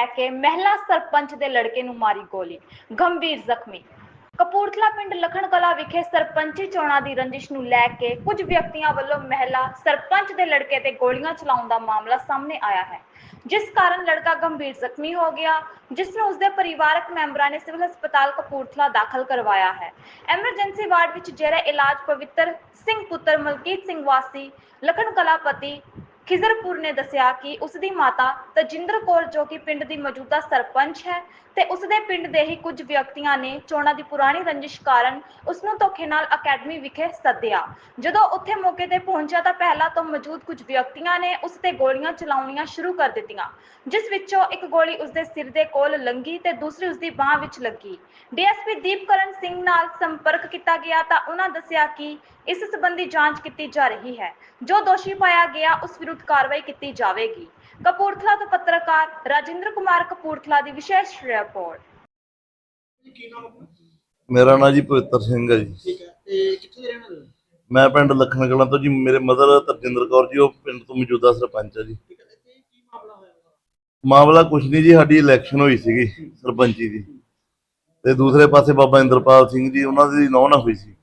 ਲੈ ਕੇ ਮਹਿਲਾ ਸਰਪੰਚ ਦੇ ਲੜਕੇ ਨੂੰ ਮਾਰੀ ਗੋਲੀ। ਗੰਭੀਰ ਜ਼ਖਮੀ। ਕਪੂਰਥਲਾ ਪਿੰਡ ਲਖਣ ਕਲਾ ਵਿਖੇ ਸਰਪੰਚੀ ਚੋਣਾਂ ਦੀ ਰੰਜਿਸ਼ ਨੂੰ ਲੈ ਕੇ ਕੁਝ ਵਿਅਕਤੀਆਂ ਵੱਲੋਂ ਮਹਿਲਾ ਸਰਪੰਚ ਦੇ ਲੜਕੇ ਤੇ ਗੋਲੀਆਂ ਚਲਾਉਣ ਦਾ ਮਾਮਲਾ ਸਾਹਮਣੇ ਆਇਆ ਹੈ। ਜਿਸ ਕਾਰਨ ਲੜਕਾ ਗੰਭੀਰ ਜ਼ਖਮੀ ਹੋ ਗਿਆ, ਜਿਸ ਨੂੰ ਉਸਦੇ ਪਰਿਵਾਰਕ ਮੈਂਬਰਾਂ ਨੇ ਸਿਵਲ ਹਸਪਤਾਲ ਕਪੂਰਥਲਾ ਦਾਖਲ ਕਰਵਾਇਆ ਹੈ। ਐਮਰਜੈਂਸੀ ਵਾਰਡ ਵਿੱਚ ਜੇਰੇ ਇਲਾਜ ਪਵਿੱਤਰ ਸਿੰਘ ਪੁੱਤਰ ਮਲਕੀਤ ਸਿੰਘ ਵਾਸੀ, ਲਖਣ ਕਲਾ ਪਤੀ ਖਿਜ਼ਰਪੁਰ ਨੇ ਦੱਸਿਆ ਕਿ ਉਸ ਦੀ ਮਾਤਾ ਤਜਿੰਦਰ ਕੌਰ ਜੋ ਕਿ ਪਿੰਡ ਦੀ ਮੌਜੂਦਾ ਸਰਪੰਚ ਹੈ ਤੇ ਉਸ ਦੇ ਪਿੰਡ ਦੇ ਹੀ ਕੁਝ ਵਿਅਕਤੀਆਂ ਨੇ ਚੋਣਾਂ ਦੀ ਪੁਰਾਣੀ ਰੰਜਿਸ਼ ਕਾਰਨ ਉਸ ਨੂੰ ਧੋਖੇ ਨਾਲ ਅਕੈਡਮੀ ਵਿਖੇ ਸੱਦਿਆ। ਜਦੋਂ ਉੱਥੇ ਮੌਕੇ ਤੇ ਪਹੁੰਚਿਆ ਤਾਂ ਪਹਿਲਾਂ ਤੋਂ ਮੌਜੂਦ ਕੁਝ ਵਿਅਕਤੀਆਂ ਨੇ ਉਸ ਤੇ ਗੋਲੀਆਂ ਚਲਾਉਣੀਆਂ ਸ਼ੁਰੂ ਕਰ ਦਿੱਤੀਆਂ, ਜਿਸ ਵਿੱਚੋਂ ਇੱਕ ਗੋਲੀ ਉਸ ਦੇ ਸਿਰ ਦੇ ਕੋਲ ਲੰਗੀ ਤੇ ਦੂਸਰੀ ਉਸ ਦੀ ਬਾਹ ਵਿੱਚ ਲੱਗੀ। ਡੀਐਸਪੀ ਦੀਪਕਰਨ ਸਿੰਘ ਨਾਲ ਸੰਪਰਕ ਕੀਤਾ ਗਿਆ ਤਾਂ ਉਹਨਾਂ ਦੱਸਿਆ ਕਿ ਇਸ ਸੰਬੰਧੀ ਜਾਂਚ ਕੀਤੀ ਜਾ ਰਹੀ ਹੈ। ਜੋ ਦੋਸ਼ੀ ਪਾਇਆ ਗਿਆ, ਉਸ ਵਿਰੁੱਧ ਕਾਰਵਾਈ ਕੀਤੀ ਜਾਵੇਗੀ। ਕਪੂਰਥਲਾ ਤੋਂ ਪੱਤਰਕਾਰ ਰਾਜਿੰਦਰ ਕੁਮਾਰ ਕਪੂਰਥਲਾ ਦੀ ਵਿਸ਼ੇਸ਼ ਰਿਪੋਰਟ। ਕੀ ਨਾਮ ਆਪਣਾ? ਮੇਰਾ ਨਾਂ ਜੀ ਪਵਿੱਤਰ ਸਿੰਘ ਹੈ ਜੀ। ਠੀਕ ਹੈ ਤੇ ਕਿੱਥੇ ਦੇ ਰਹਿਣ ਵਾਲੇ ਹੋ? ਮੈਂ ਪਿੰਡ ਲੱਖਣ ਕਲਾਂ ਤੋਂ ਜੀ। ਮੇਰੇ ਮਦਰ ਤਰਜਿੰਦਰ ਕੌਰ ਜੀ ਉਹ ਪਿੰਡ ਤੋਂ ਮੌਜੂਦਾ ਸਰਪੰਚ ਹੈ ਜੀ। ਠੀਕ ਹੈ ਤੇ ਕੀ ਮਾਮਲਾ ਹੋਇਆ ਉਹਦਾ? ਮਾਮਲਾ ਕੁਛ ਨਹੀਂ ਜੀ ਸਾਡੀ ਇਲੈਕਸ਼ਨ ਹੋਈ ਸੀਗੀ ਸਰਪੰਚੀ ਦੀ। ਤੇ ਦੂਸਰੇ ਪਾਸੇ ਬਾਬਾ ਇੰਦਰਪਾਲ ਸਿੰਘ ਜੀ ਉਹਨਾਂ ਦੀ ਨੌਂ ਨਾ ਹੋਈ ਸੀ।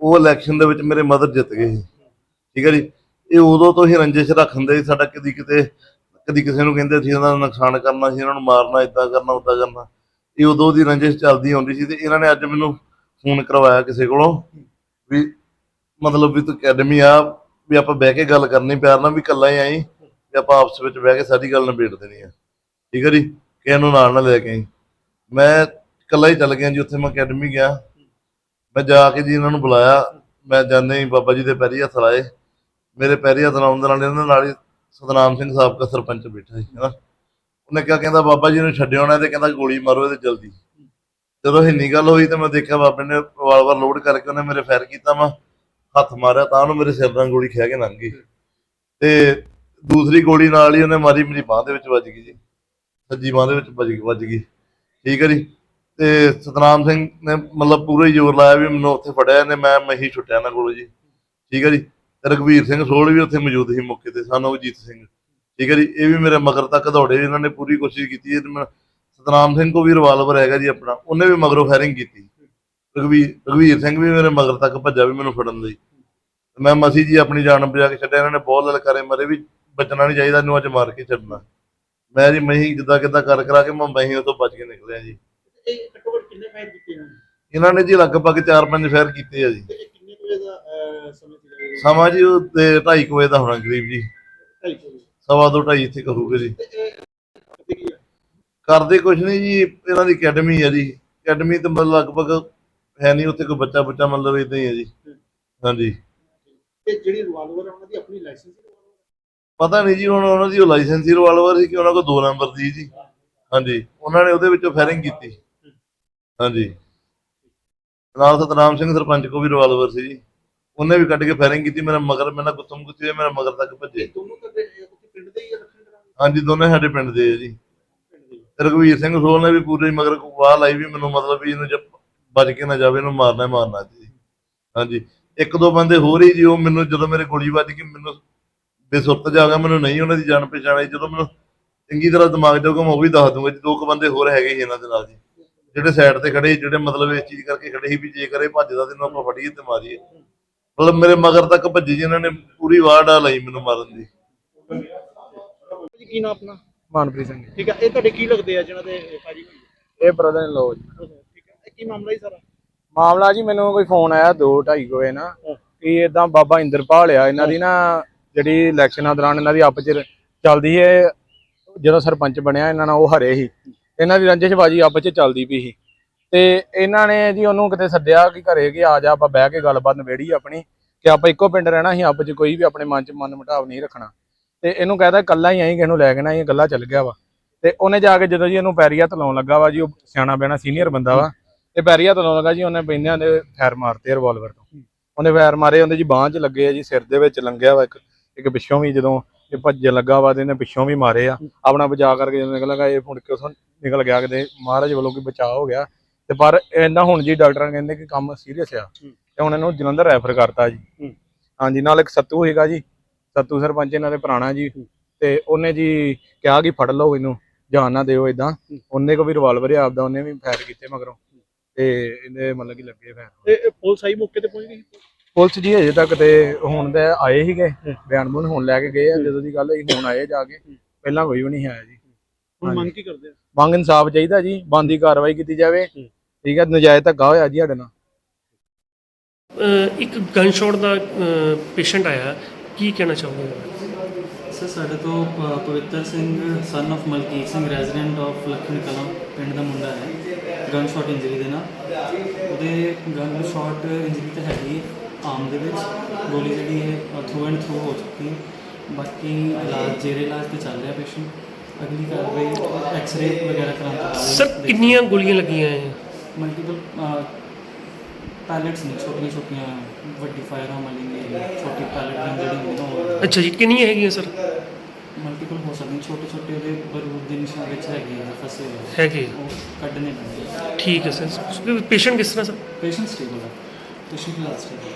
ਉਹ ਇਲੈਕਸ਼ਨ ਦੇ ਵਿੱਚ ਮੇਰੇ ਮਦਰ ਜਿੱਤ ਗਏ ਸੀ। ਠੀਕ ਹੈ ਜੀ। ਇਹ ਉਦੋਂ ਤੋਂ ਹੀ ਰੰਜਿਸ਼ ਰੱਖਦੇ ਸੀ ਸਾਡਾ ਕਦੀ ਕਿਤੇ, ਕਦੀ ਕਿਸੇ ਨੂੰ ਕਹਿੰਦੇ ਸੀ ਇਹਨਾਂ ਦਾ ਨੁਕਸਾਨ ਕਰਨਾ ਸੀ, ਇਹਨਾਂ ਨੂੰ ਮਾਰਨਾ ਇਦਾਂ ਕਰਨਾ ਉਦਾਂ ਕਰਨਾ। ਇਹ ਉਦੋਂ ਦੀ ਰੰਜਿਸ਼ ਚੱਲਦੀ ਆਉਂਦੀ ਸੀ ਤੇ ਇਹਨਾਂ ਨੇ ਅੱਜ ਮੈਨੂੰ ਫੋਨ ਕਰਵਾਇਆ ਕਿਸੇ ਕੋਲੋਂ ਵੀ ਮਤਲਬ ਵੀ ਤੂੰ ਅਕੈਡਮੀ ਆ, ਵੀ ਆਪਾਂ ਬਹਿ ਕੇ ਗੱਲ ਕਰਨੀ, ਪਿਆਰ ਨਾਲ ਵੀ ਇਕੱਲਾ ਹੀ ਆਈ, ਵੀ ਆਪਾਂ ਆਪਸ ਵਿੱਚ ਬਹਿ ਕੇ ਸਾਰੀ ਗੱਲ ਨਿਬੇੜ ਦੇਣੀ ਆ। ਠੀਕ ਹੈ ਜੀ? ਕਿਸੇ ਨੂੰ ਨਾਲ ਨਾ ਲੈ ਕੇ ਆਈ। ਮੈਂ ਇਕੱਲਾ ਹੀ ਚੱਲ ਗਿਆ ਜੀ, ਉੱਥੇ ਮੈਂ ਅਕੈਡਮੀ ਗਿਆ। ਮੈਂ ਜਾ ਕੇ ਜੀ ਇਹਨਾਂ ਨੂੰ ਬੁਲਾਇਆ। ਮੈਂ ਜਾਂਦੇ ਹੀ ਬਾਬਾ ਜੀ ਦੇ ਪੈਰੀ ਹੱਥ ਲਾਏ। ਮੇਰੇ ਪੈਰੀ ਹੱਥ ਲਾਉਣ ਦੇ ਨਾਲ ਇਹਨਾਂ ਨਾਲ ਹੀ ਸਤਨਾਮ ਸਿੰਘ ਸਾਬਕਾ ਸਰਪੰਚ ਬੈਠਾ ਸੀ, ਹਨਾ। ਉਹਨੇ ਕਿਹਾ, ਕਹਿੰਦਾ, ਬਾਬਾ ਜੀ ਨੂੰ ਛੱਡਿਓ ਨਾ ਤੇ ਕਹਿੰਦਾ, ਗੋਲੀ ਮਾਰੋ ਇਹਦੇ ਜਲਦੀ। ਜਦੋਂ ਇੰਨੀ ਗੱਲ ਹੋਈ ਤੇ ਮੈਂ ਦੇਖਿਆ, ਬਾਬੇ ਨੇ ਰਿਵਾਲਵਰ ਲੋਡ ਕਰਕੇ ਉਹਨੇ ਮੇਰੇ ਫਾਇਰ ਕੀਤਾ, ਮੈਂ ਹੱਥ ਮਾਰਿਆ, ਤਾਂ ਉਹਨੂੰ ਮੇਰੇ ਸਿਰ ਨਾਲ ਗੋਲੀ ਖਿਆ ਕੇ ਲੰਘ ਗਈ। ਤੇ ਦੂਸਰੀ ਗੋਲੀ ਨਾਲ ਹੀ ਉਹਨੇ ਮਾਰੀ, ਮੇਰੀ ਬਾਹ ਦੇ ਵਿੱਚ ਵੱਜ ਗਈ ਜੀ। ਸੱਜੀ ਬਾਹ ਦੇ ਵਿੱਚ ਵੱਜ ਵੱਜ ਗਈ। ਠੀਕ ਹੈ ਜੀ। ਤੇ ਸਤਨਾਮ ਸਿੰਘ ਨੇ ਮਤਲਬ ਪੂਰਾ ਹੀ ਜ਼ੋਰ ਲਾਇਆ ਵੀ ਮੈਨੂੰ ਉੱਥੇ ਫੜਿਆ ਇਹਨੇ, ਮੈਂ ਮੈਂ ਹੀ ਛੁੱਟਿਆ ਨਾ ਕੋਲੋਂ ਜੀ। ਠੀਕ ਹੈ ਜੀ। ਤੇ ਰਘਵੀਰ ਸਿੰਘ ਸੋਲ ਵੀ ਉੱਥੇ ਮੌਜੂਦ ਸੀ ਮੌਕੇ ਤੇ ਸਾਨੂੰ ਜੀਤ ਸਿੰਘ। ਠੀਕ ਹੈ ਜੀ ਇਹ ਵੀ ਮੇਰੇ ਮਗਰ ਤੱਕ ਦੌੜੇ ਇਹਨਾਂ ਨੇ ਪੂਰੀ ਕੋਸ਼ਿਸ਼ ਕੀਤੀ ਹੈ। ਮੈਂ- ਸਤਨਾਮ ਸਿੰਘ ਕੋ ਵੀ ਰਿਵਾਲਵਰ ਹੈਗਾ ਜੀ ਆਪਣਾ ਉਹਨੇ ਵੀ ਮਗਰੋਂ ਫਾਇਰਿੰਗ ਕੀਤੀ। ਰਘਵੀਰ ਰਘਵੀਰ ਸਿੰਘ ਵੀ ਮੇਰੇ ਮਗਰ ਤੱਕ ਭੱਜਾ ਵੀ ਮੈਨੂੰ ਫੜਨ ਲਈ। ਮੈਂ ਮਸੀ ਜੀ ਆਪਣੀ ਜਾਨ ਬਚਾ ਕੇ ਛੱਡਿਆ ਇਹਨਾਂ ਨੇ ਬਹੁਤ ਲਲਕਾਰੇ ਮਰੇ ਵੀ ਬਚਣਾ ਨਹੀਂ ਚਾਹੀਦਾ ਇਹਨੂੰ ਅੱਜ ਮਾਰ ਕੇ ਛੱਡਣਾ। ਮੈਂ ਜੀ ਮਹੀਂ ਜਿੱਦਾਂ ਕਿੱਦਾਂ ਕਰ ਕਰਾ ਕੇ ਮੈਂ ਮਹੀਂ ਤੋਂ ਬਚ ਕੇ ਨਿਕਲਿਆ ਜੀ। ਇਹ ਘੱਟੋ ਘੱਟ ਕਿੰਨੇ ਫਾਇਰ ਕੀਤੇ ਇਹਨਾਂ ਨੇ? ਜੀ ਲਗਭਗ 4-5 ਫਾਇਰ ਕੀਤੇ ਆ ਜੀ। ਕਿੰਨੇ ਵਜੇ ਦਾ ਸਮੇਂ ਸਮਾਂ ਜੀ ਉਹ ਤੇ 2:30 ਵਜੇ ਦਾ ਹੋਣਾ ਕਰੀਬ ਜੀ। ਸਵਾ ਦੋ ਢਾਈ ਇੱਥੇ ਕਰੂਗੇ ਜੀ? ਕਰਦੇ ਕੁਝ ਨਹੀਂ ਜੀ ਇਹਨਾਂ ਦੀ ਅਕੈਡਮੀ ਹੈ ਜੀ। ਅਕੈਡਮੀ ਤੇ ਮਤਲਬ ਲਗਭਗ ਹੈ ਨਹੀਂ ਉੱਥੇ ਕੋਈ ਬੱਚਾ ਬੱਚਾ ਮਤਲਬ ਇਦਾਂ ਹੀ ਹੈ ਜੀ। ਹਾਂਜੀ। ਤੇ ਜਿਹੜੀ ਰਿਵਾਲਵਰ ਹੈ ਉਹਨਾਂ ਦੀ ਆਪਣੀ ਲਾਇਸੈਂਸ ਪਤਾ ਨਹੀਂ ਜੀ ਹੁਣ ਉਹਨਾਂ ਦੀ ਉਹ ਲਾਇਸੈਂਸੀ ਰਿਵਾਲਵਰ ਸੀ ਕਿ ਉਹਨਾਂ ਕੋਲ ਦੋ ਨੰਬਰ ਦੀ ਜੀ। ਹਾਂਜੀ। ਉਹਨਾਂ ਨੇ ਉਹਦੇ ਵਿੱਚੋਂ ਫਾਇਰਿੰਗ ਕੀਤੀ। ਹਾਂਜੀ। ਨਾਲ ਸਤਨਾਮ ਸਿੰਘ ਸਰਪੰਚ ਕੋ ਵੀ ਰਿਵਾਲਵਰ ਸੀ ਜੀ। ਉਹਨੇ ਵੀ ਕੱਢ ਕੇ ਫਾਇਰਿੰਗ ਕੀਤੀ ਮੇਰਾ ਮਗਰ ਮੈਨਾਂ ਗੁੱਤਮ ਗੁੱਤੀ ਮੇਰਾ ਮਗਰ ਤੱਕ ਭੱਜੇ। ਇਹ ਦੋਨੋਂ ਤਾਂ ਦੇ- ਉੱਥੇ ਪਿੰਡ ਦੇ ਹੀ ਆ, ਰੱਖਣ ਕਰਾਂਗੇ ਹਾਂਜੀ ਦੋਨੇ ਸਾਡੇ ਪਿੰਡ ਦੇ ਆ ਜੀ। ਪਿੰਡ ਦੇ ਹੀ। ਰਘਵੀਰ ਸਿੰਘ ਸੋਲ ਨੇ ਵੀ ਪੂਰੇ ਮਗਰ ਵਾਹ ਲਾਈ ਵੀ ਮੈਨੂੰ ਮਤਲਬ ਵੀ ਇਹਨੂੰ ਜਦ ਬਚ ਕੇ ਨਾ ਜਾਵੇ ਇਹਨੂੰ ਮਾਰਨਾ ਹੀ ਮਾਰਨਾ ਜੀ। ਹਾਂਜੀ ਇੱਕ ਦੋ ਬੰਦੇ ਹੋਰ ਹੀ ਜੀ ਉਹ ਮੈਨੂੰ ਜਦੋਂ ਮੇਰੇ ਗੋਲੀ ਵੱਜ ਗਈ ਮੈਨੂੰ ਬੇਸੁਰਤ ਜਾ ਗਿਆ ਮੈਨੂੰ ਨਹੀਂ ਉਹਨਾਂ ਦੀ ਜਾਣ ਪਛਾਣ ਆਈ। ਜਦੋਂ ਮੈਨੂੰ ਚੰਗੀ ਤਰ੍ਹਾਂ ਦਿਮਾਗ ਜਾਊਗਾ ਮੈਂ ਉਹ ਵੀ ਦੱਸ ਦੂੰਗਾ ਜੀ ਦੋ ਕੁ ਬੰਦੇ ਹੋਰ ਹੈਗੇ ਸੀ ਇਹਨਾਂ ਦੇ ਨਾਲ ਜੀ। ਜਿਹੜੇ ਸਾਈਡ ਤੇ ਖੜੇ ਸੀ, ਜਿਹੜੇ ਮਤਲਬ ਇਹ ਚੀਜ਼ ਕਰਕੇ ਖੜੇ ਸੀ ਵੀ ਜੇ ਕਰੇ ਭੱਜਦਾ ਤੇ ਇਹਨੂੰ ਆਪਾਂ ਫੜੀਏ ਤੇ ਮਾਰੀਏ। ਮਤਲਬ ਮੇਰੇ ਮਗਰ ਤੱਕ ਭੱਜੀ ਜੀ ਇਹਨਾਂ ਨੇ ਪੂਰੀ ਵਾਰ ਡਾ ਲਈ ਮੈਨੂੰ ਮਾਰਨ ਦੀ। ਜੀ ਕੀ ਨਾਮ ਆਪਣਾ? ਮਨਪ੍ਰੀਤ ਸਿੰਘ। ਠੀਕ ਹੈ ਇਹ ਤੁਹਾਡੇ ਕੀ ਲੱਗਦੇ ਆ ਜਿਹਨਾਂ ਦੇ ਫਾਇਰਿੰਗ ਹੋਈ ਇਹ ਬ੍ਰਦਰ ਇਨ ਲੋ ਜੀ। ਹੈ? ਠੀਕ ਹੈ ਇਹ ਕੀ ਮਾਮਲਾ ਹੀ ਸਾਰਾ? ਮਾਮਲਾ ਜੀ ਮੈਨੂੰ ਕੋਈ ਫੋਨ ਆਇਆ 2:30 ਵਜੇ ਨਾ ਕਿ ਇਦਾਂ ਬਾਬਾ ਇੰਦਰਪਾਲ ਆ ਇਹਨਾਂ ਦੀ ਨਾ ਜਿਹੜੀ ਇਲੈਕਸ਼ਨਾਂ ਦੌਰਾਨ ਇਹਨਾਂ ਦੀ ਆਪਸ ਚ ਚੱਲਦੀ ਹੈ ਜਦੋਂ ਸਰਪੰਚ ਬਣਿਆ ਇਹਨਾਂ ਨਾਲ ਉਹ ਹਰੇ ਸੀ। ਇਹਨਾਂ ਦੀ ਰੰਜਿਸ਼ਬਾਜੀ ਆਪਸ ਚ ਚੱਲਦੀ ਪਈ ਸੀ। ਤੇ ਇਹਨਾਂ ਨੇ ਜੀ ਉਹਨੂੰ ਕਿਤੇ ਸੱਦਿਆ ਕਿ ਘਰੇ ਕਿ ਆ ਜਾ ਆਪਾਂ ਬਹਿ ਕੇ ਗੱਲਬਾਤ ਨਵੇੜੀ ਆਪਣੀ ਕਿ ਆਪਾਂ ਇੱਕੋ ਪਿੰਡ ਰਹਿਣਾ ਸੀ ਆਪਸ ਚ ਕੋਈ ਵੀ ਆਪਣੇ ਮਨ ਚ ਮਨ ਮੁਟਾਵ ਨਹੀਂ ਰੱਖਣਾ। ਤੇ ਇਹਨੂੰ ਕਹਿੰਦਾ ਕੱਲਾ ਹੀ ਆਈ ਕਿਸੇ ਨੂੰ ਲੈ ਕੇ ਨਾ ਇਹ ਗੱਲਾਂ ਚੱਲ ਗਿਆ ਵਾ। ਤੇ ਉਹਨੇ ਜਾ ਕੇ ਜਦੋਂ ਜੀ ਇਹਨੂੰ ਪੈਰੀ ਹੱਥ ਲਾਉਣ ਲੱਗਾ ਵਾ ਜੀ ਉਹ ਸਿਆਣਾ ਬੈਣਾ ਸੀਨੀਅਰ ਬੰਦਾ ਵਾ। ਤੇ ਪੈਰੀ ਹੱਥ ਲਾਉਣ ਲੱਗਾ ਜੀ ਉਹਨੇ ਬੈਂਦਿਆਂ ਦੇ ਫੈਰ ਮਾਰਤੇ ਰਿਵਾਲਵਰ ਤੋਂ। ਉਹਨੇ ਫੈਰ ਮਾਰੇ ਉਹਦੇ ਜੀ ਬਾਂਹ 'ਚ ਲੱਗੇ ਆ ਜੀ ਸਿਰ ਦੇ ਵਿੱਚ ਲੰਘਿਆ ਵਾ ਇੱਕ ਇੱਕ ਪਿੱਛੋਂ ਵੀ ਜਦੋਂ ਇਹ ਭੱਜਣ ਲੱਗਾ ਵਾ ਤੇ ਇਹਨੇ ਪਿੱਛੋਂ ਵੀ ਮਾਰੇ ਆ। ਆਪਣਾ ਬਚਾਅ ਕਰਕੇ ਜਦੋਂ ਨਿਕਲ ਗਿਆ ਇਹ ਫੁੜ ਕੇ ਉਥੋਂ ਨਿਕਲ ਗਿਆ ਕਿਤੇ ਮਹਾਰਾਜ ਵੱਲੋਂ ਕੋਈ ਬਚਾਅ ਹੋ ਗਿਆ। ਤੇ ਪਰ ਇਹਨਾਂ ਹੁਣ ਜੀ ਡਾਕਟਰਾਂ ਕਹਿੰਦੇ ਕਿ ਕੰਮ ਸੀਰੀਅਸ ਆ। ਤੇ ਹੁਣ ਇਹਨੂੰ ਜਲੰਧਰ ਰੈਫਰ ਕਰਤਾ ਜੀ। ਹੂੰ। ਹਾਂਜੀ ਨਾਲ ਇੱਕ ਸੱਤੂ ਹੈਗਾ ਜੀ। ਸੱਤੂ ਸਰਪੰਚ ਇਹਨਾਂ ਦੇ ਪੁਰਾਣਾ ਜੀ। ਤੇ ਉਹਨੇ ਜੀ ਕਿਹਾ ਕਿ ਫੜ ਲਓ ਇਹਨੂੰ ਜਾਨ ਨਾ ਦਿਓ ਇਦਾਂ ਉਹਨੇ ਕੋ ਵੀ ਰਿਵਾਲਵਰ ਹੈ ਆਪਦਾ ਉਹਨੇ ਵੀ ਫਾਇਰ ਕੀਤੇ ਮਗਰੋਂ। ਤੇ ਇਹਦੇ ਮਤਲਬ ਕਿ ਲੱਗੇ ਫਾਇਰ ਤੇ ਪੁਲਿਸ ਆਈ ਮੌਕੇ ਤੇ ਪਹੁੰਚ ਗਈ? ਪੁਲਿਸ ਜੀ ਹਜੇ ਤੱਕ ਤੇ ਹੁਣ ਤੇ ਆਏ ਸੀਗੇ। ਬਿਆਨ ਬੁਨ ਹੁਣ ਲੈ ਕੇ ਗਏ ਆ। ਜਦੋਂ ਦੀ ਗੱਲ ਹੋਈ ਹੁਣ ਆਏ ਜਾ ਕੇ। ਪਹਿਲਾਂ ਕੋਈ ਵੀ ਨਹੀਂ ਆਇਆ ਜੀ। ਹੁਣ ਮੰਗ ਕੀ ਕਰਦੇ ਆ? ਮੰਗ ਇਨਸਾਫ ਚਾਹੀਦਾ ਜੀ। ਬੰਦੀ ਕਾਰਵਾਈ ਕੀਤੀ ਜਾਵੇ। ਠੀਕ ਹੈ ਨਜਾਇਜ਼ ਧੱਕਾ ਹੋਇਆ ਜੀ ਸਾਡੇ ਨਾਲ। ਅਹ ਇੱਕ ਗਨ ਸ਼ਾਟ ਦਾ ਪੇਸ਼ੈਂਟ ਆਇਆ ਕੀ ਕਹਿਣਾ ਚਾਹੋਗੇ? ਸਰ ਸਾਡੇ ਤੋਂ ਪ- Pavittar Singh son of Malkit Singh resident of Lakhan Kalan ਪਿੰਡ ਦਾ ਮੁੰਡਾ ਹੈ ਗਨ ਸ਼ਾਟ ਇੰਜਰੀ ਦੇ ਨਾਲ। ਉਹਦੇ ਗਨ ਸ਼ਾਟ ਇੰਜਰੀ ਤਾਂ ਹੈਗੀ ਆਮ ਦੇ ਵਿੱਚ। ਗੋਲੀ ਜਿਹੜੀ ਹੈ ਥਰੂ ਐਂਡ ਥਰੂ ਹੋ ਚੁੱਕੀ ਹੈ। ਬਾਕੀ ਇਲਾਜ ਜੇਰੇ ਇਲਾਜ ਤੇ ਚੱਲ ਰਿਹਾ ਪੇਸ਼ੈਂਟ ਅਗਲੀ ਕਾਰਵਾਈ ਐਕਸ-ਰੇ ਵਗੈਰਾ ਕਰਾਉਣ ਤੋਂ ਬਾਅਦ ਸਰ ਕਿੰਨੀਆਂ ਗੋਲੀਆਂ ਲੱਗੀਆਂ ਹੈ ਮਲਟੀਪਲ ਪੈਲੇਟਸ ਨੇ ਛੋਟੀਆਂ ਛੋਟੀਆਂ ਵੱਡੀ ਫਾਇਰ ਆਮ ਵਾਲੀ ਛੋਟੀ ਪੈਲੇਟ ਗਨ ਜਿਹੜੀ ਹੁੰਦੀ ਅੱਛਾ ਜੀ ਕਿੰਨੀਆਂ ਹੈਗੀਆਂ ਸਰ? ਮਲਟੀਪਲ ਹੋ ਸਕਦੇ ਛੋਟੇ ਛੋਟੇ ਉਹਦੇ ਬਰੂਦ ਦੇ ਨਿਸ਼ਾਨ ਵਿੱਚ ਹੈਗੇ ਆ ਫਸੇ ਹੋਏ ਹੈਗੇ ਉਹ ਕੱਢਣੇ ਪੈਂਦੇ ਠੀਕ ਹੈ ਸਰ। ਪੇਸ਼ੈਂਟ ਕਿਸ ਤਰ੍ਹਾਂ ਸਰ? ਪੇਸ਼ੈਂਟ ਸਟੇਬਲ ਹੈ ਪੇਸ਼ੈਂਟ ਇਲਾਜ ਸਟੇਬਲ